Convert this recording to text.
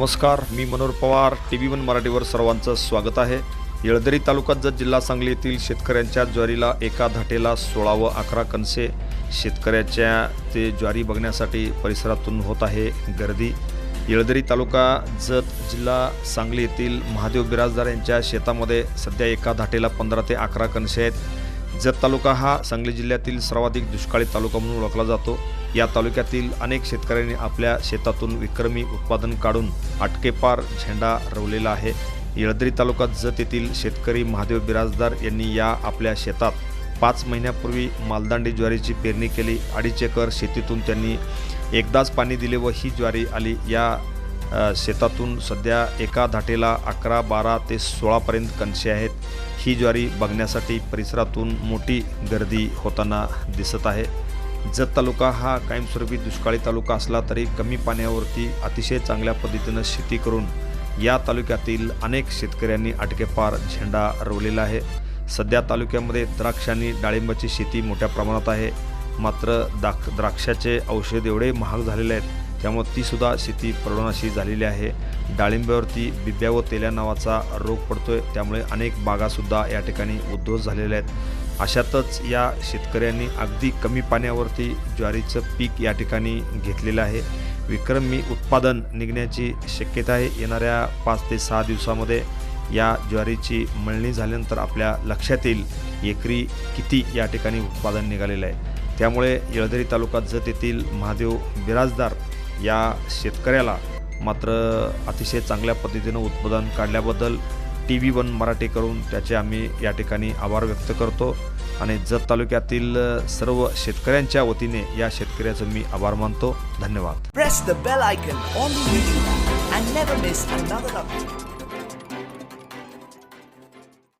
नमस्कार मी Manohar Pawar T V one मराठीवर सर्वांचं स्वागत आहे. येळदरी तालुक्यात जत जिल्हा सांगली येथील शेतकऱ्यांच्या ज्वारीला एका धाटेला सोळा व अकरा कणसे शेतकऱ्याच्या ते ज्वारी बघण्यासाठी परिसरातून होत आहे गर्दी. येळदरी तालुका जत जिल्हा सांगली येथील महादेव बिराजदार यांच्या शेतामध्ये सध्या एका धाटेला पंधरा ते अकरा कणसे आहेत. जत तालुका हा सांगली जिल्ह्यातील सर्वाधिक दुष्काळी तालुका म्हणून ओळखला जातो. या तालुक्यातील अनेक शेतकऱ्यांनी आपल्या शेतातून विक्रमी उत्पादन काढून अटकेपार झेंडा रवलेला आहे. येळदरी तालुका जत येथील शेतकरी महादेव बिराजदार यांनी या आपल्या शेतात पाच महिन्यापूर्वी मालदांडी ज्वारीची पेरणी केली. अडीच एकर शेतीतून त्यांनी एकदाच पाणी दिले व ही ज्वारी आली. या शेतातून सध्या एका धाटेला अकरा बारा ते सोळापर्यंत कणसे आहेत. ही ज्वारी बघण्यासाठी परिसरातून मोठी गर्दी होताना दिसत आहे. जत तालुका हा कायमस्वरूपी दुष्काळी तालुका असला तरी कमी पाण्यावरती अतिशय चांगल्या पद्धतीनं शेती करून या तालुक्यातील अनेक शेतकऱ्यांनी अटकेपार झेंडा रोवलेला आहे. सध्या तालुक्यामध्ये द्राक्ष आणि डाळिंबाची शेती मोठ्या प्रमाणात आहे. मात्र दाख द्राक्षाचे औषध एवढे महाग झालेले आहेत त्यामुळे तीसुद्धा शेती परवडनाशी झालेली आहे. डाळिंब्यावरती बिब्या व तेल्या नावाचा रोग पडतोय. त्यामुळे अनेक बागासुद्धा या ठिकाणी उद्ध्वस्त झालेल्या आहेत. अशातच या शेतकऱ्यांनी अगदी कमी पाण्यावरती ज्वारीचं पीक या ठिकाणी घेतलेलं आहे. विक्रमी उत्पादन निघण्याची शक्यता आहे. येणाऱ्या पाच ते सहा दिवसामध्ये या ज्वारीची मळणी झाल्यानंतर आपल्या लक्षात येईल एकरी किती या ठिकाणी उत्पादन निघालेलं आहे. त्यामुळे येळदरी तालुक्यात जत येथील महादेव बिराजदार या शेतकऱ्याला मात्र अतिशय चांगल्या पद्धतीनं उत्पादन काढल्याबद्दल टी व्ही वन मराठी करून त्याचे आम्ही या ठिकाणी आभार व्यक्त करतो. आणि जत तालुक्यातील सर्व शेतकऱ्यांच्या वतीने या शेतकऱ्याचं मी आभार मानतो. धन्यवाद.